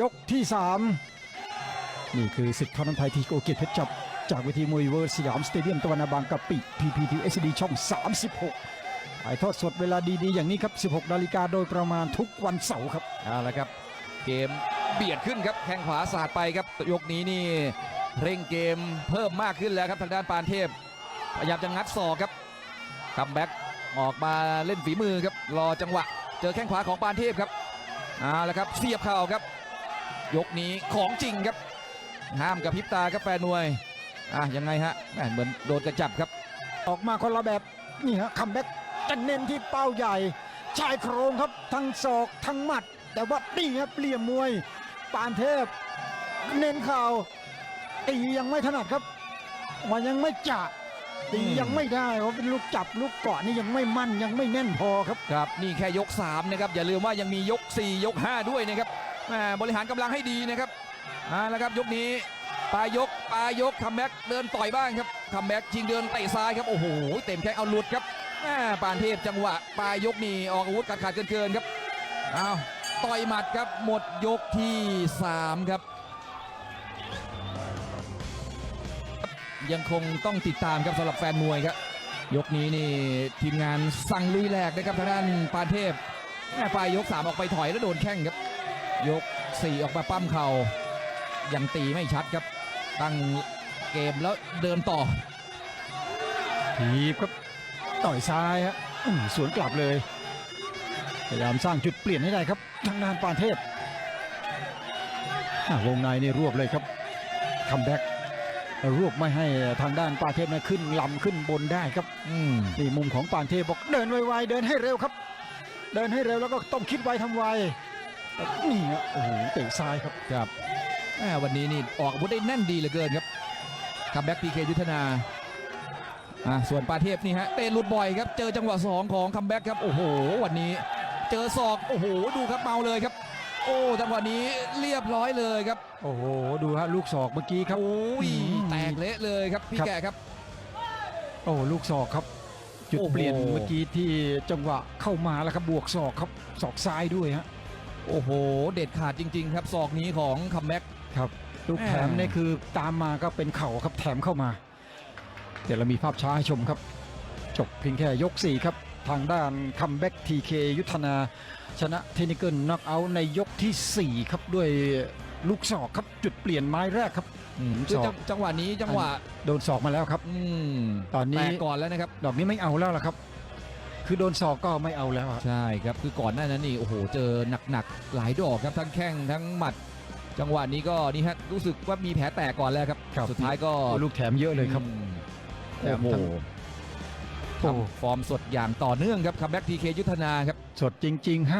ยกที่ 3 นี่คือศึกทอนน้ำไทยทีโกเกียรติเพชรจับ จากเวทีมวยเวอร์สยามสเตเดียมตะวันนาบางกะปิ PPTSD ช่อง 36ถ่ายทอดสดเวลาดีๆ อย่างนี้ครับ 16 นาฬิกาโดยประมาณทุกวันเสาร์ครับเอาละครับ เกมเบียดขึ้นครับแข้งขวาสาดไปครับ ยกนี้นี่เร่งเกมเพิ่มมากขึ้นแล้วครับทางด้านปานเทพพยายามจะงัดศอกครับคัมแบ็กออกมาเล่นฝีมือครับรอจังหวะ เจอแข้งขวาของปานเทพครับเอาละครับเสียบเข่าครับ ยกนี้ของจริงครับ ห้ามกับพริบตาครับแฟนมวยอะยังไงฮะแหม่เหมือนโดนกระจับครับ ออกมาคนละแบบนี่ฮะคัมแบ็กจะเน้นที่เป้าใหญ่ ชายโครงครับทั้งศอกทั้งหมัด แต่ว่านี่ครับเหลี่ยมมวย ปานเทพ เน้นเข่าวตียังไม่ถนัดครับมันยังไม่จะตีอืมยังไม่ได้เพราะเป็นลูกจับลูกเกาะนี่ยังไม่มั่นยังไม่แน่นพอครับ ครับ นี่แค่ยก 3 นะครับ อย่าลืมว่ายังมียก 4 ยก 5 ด้วยนะครับแห ม่บริหารกำลังให้ดีนะครับอ่าแล้วครับยกนี้ปลายยกปลายยกคัมแบ็กเดินต่อยบ้างครับคัมแบ็กชิงเดินเตะซ้ายครับโอ้โหเต็มแข้งเอาหลุดครับแม่ปานเทพจังหวะปลายยกนี่ออกอาวุธขาดขาดเกินๆครับเอาต่อยหมัดครับหมดยกที่3ครับ ยังคงต้องติดตามครับสำหรับแฟนมวยครับ ยกนี้นี่ทีมงานสั่งลุยแหลกนะครับทางด้านปานเทพแม่ปลายยก3ออกไปถอยแล้วโดนแข้งครับ ยก 4 ออกมาปั้มเข่ายังตีไม่ชัดครับ ตั้งเกมแล้วเดินต่อทีบครับต่อยซ้ายฮะอื้อสวนกลับเลยพยายามสร้างจุดเปลี่ยนให้ได้ครับ ทางด้านปานเทพอะวงในนี่รวบเลยครับคัมแบ็กรวบไม่ให้ทางด้านปานเทพนะขึ้นลำขึ้นบนได้ครับอืมนี่มุมของปานเทพบอกเดินไวๆเดินให้เร็วครับ เดินให้เร็วแล้วก็ต้องคิดไวทำไว แต่นี่ฮะโอ้โหเตะซ้ายครับครับแม่วันนี้นี่ออกอาวุธได้แน่นดีเหลือเกินครับคัมแบ็กพีเคยุทธนาอะส่วนปาเทพนี่ฮะเตะหลุดบ่อยครับ เจอจังหวะ2ของคัมแบ็กครับโอ้โห วันนี้ เจอศอกโอ้โหดูครับเมาเลยครับ โอ้จังหวะนี้เรียบร้อยเลยครับโอ้โห ดูฮะลูกศอกเมื่อกี้ครับ โอ้ยอืมแตกเละเลยครับพี่ครับ แกครับ โอ้ลูกศอกครับ จุดโอ้โห เปลี่ยนเมื่อกี้ที่จังหวะเข้ามาแล้วครับบวกศอกครับศอกซ้ายด้วยฮะ โอ้โห เด็ดขาดจริง ๆ ครับศอกนี้ของคัมแบ็ก ครับลูกแถมแหม่นี่คือตามมาก็เป็นเข่าครับแถมเข้ามา เดี๋ยวเรามีภาพช้าให้ชมครับ จบเพียงแค่ยก 4 ครับ ทางด้านคัมแบ็กทีเคยุทธนา ชนะเทคนิคเกิลน็อกเอาท์ในยกทีสี่ 4 ครับด้วยลูกศอกครับจุดเปลี่ยนไม้แรกครับ อืมคือศอกจังจังหวะนี้จังหวะโดนศอกมาแล้วครับ อืมตอนนี้ แตกก่อนแล้วนะครับ ดอกนี้ไม่เอาแล้วล่ะครับ คือโดนศอกก็ไม่เอาแล้วอะใช่ครับคือก่อนหน้านั้นนี่โอ้โหเจอหนักๆหลายดอกครับทั้งแข้งทั้งหมัด จังหวะนี้ก็นี่ฮะรู้สึกว่ามีแผลแตกก่อนแล้วครับ ครับสุดท้ายก็ลูกแถมเยอะเลยครับอืมแถโอ้มโหทั้งโอ้ทำฟอร์มสดอย่างต่อเนื่องครับคัมแบ็กทีเคยุทธนาครับ สดจริงๆฮะ